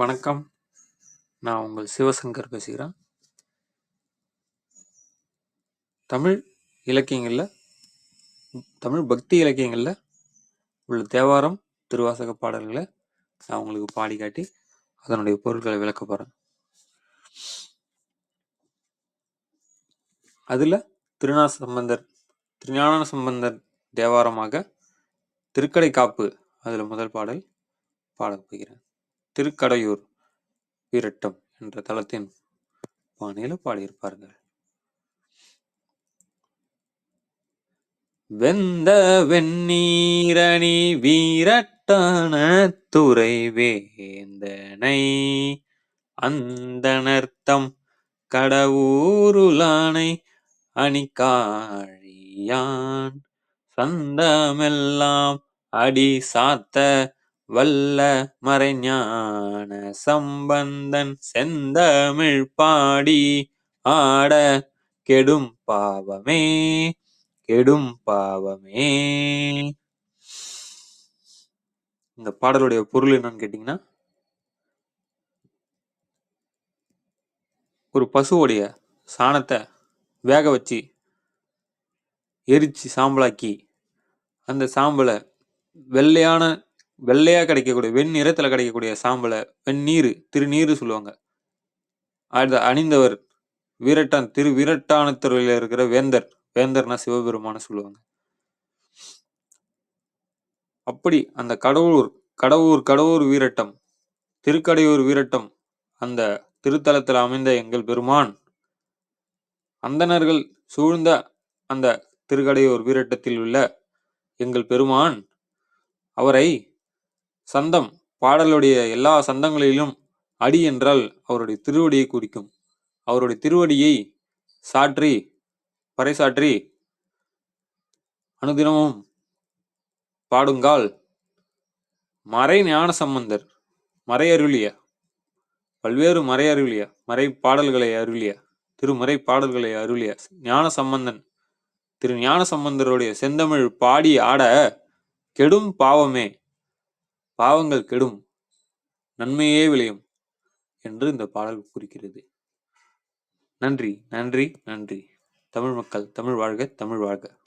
வணக்கம். நான் உங்கள் சிவசங்கர் பேசுகிறேன். தமிழ் இலக்கியங்களில் தமிழ் பக்தி இலக்கியங்களில் உள்ள தேவாரம், திருவாசக பாடல்களை நான் உங்களுக்கு பாடி காட்டி, அதனுடைய பொருட்களை விளக்க போகிறேன் அதில் திருஞான சம்பந்தர் திருஞான சம்பந்தர் தேவாரமாக திருக்கடை காப்பு அதில் முதல் பாடல் பாடப் போகிறேன். திருக்கடையூர் வீரட்டம் என்ற தலத்தின் பாணியில பாடியிருப்பார்கள். வெந்த வெண்ணீரணி வீரட்டான துறை வேந்தனை அந்தணர்த்தம் கடவுருளானை அணிகாழியான் சந்தமெல்லாம் அடி சாத்த வல்ல மறைஞான சம்பந்தன் செந்தமிழ் பாடி ஆட கெடும் பாவமே கெடும் பாவமே. இந்த பாடலுடைய பொருள் என்னன்னு கேட்டீங்கன்னா ஒரு பசுவோடைய சாணத்தை வேக வச்சு எரிச்சு சாம்பலாக்கி அந்த சாம்பலை வெள்ளையான வெள்ளையாக கிடைக்கக்கூடிய வெண்ணிறத்துல கிடைக்கக்கூடிய சாம்பலை வெந்நீர் திருநீர் சொல்லுவாங்க. அது அணிந்தவர் வீரட்டான் திரு வீரட்டானத்துறையில் இருக்கிற வேந்தர் வேந்தர்னா சிவபெருமான சொல்லுவாங்க. அப்படி அந்த கடவுளூர் கடவுர் கடவுர் வீரட்டம் திருக்கடையூர் வீரட்டம் அந்த திருத்தலத்தில் அமைந்த எங்கள் பெருமான் அந்தணர்கள் சூழ்ந்த அந்த திருக்கடையூர் வீரட்டத்தில் உள்ள எங்கள் பெருமான் அவரை சந்தம் பாடலுடைய எல்லா சந்தங்களிலும் அடி என்றால் அவருடைய திருவடியை குறிக்கும். அவருடைய திருவடியை சாற்றி பறைசாற்றி அனுதினமும் பாடுங்கால் மறை ஞான சம்பந்தர் மறை அருளிய பல்வேறு மறை அருளிய மறை பாடல்களை அருளிய திருமறை பாடல்களை அருளிய ஞான சம்பந்தன் திரு ஞான சம்பந்தருடைய செந்தமிழ் பாடி ஆட கெடும் பாவமே பாவங்கள் கெடும் நன்மையே விளையும் என்று இந்த பாடல் குறிக்கிறது. நன்றி நன்றி நன்றி. தமிழ் மக்கள் தமிழ் வாழ்க தமிழ் வாழ்க.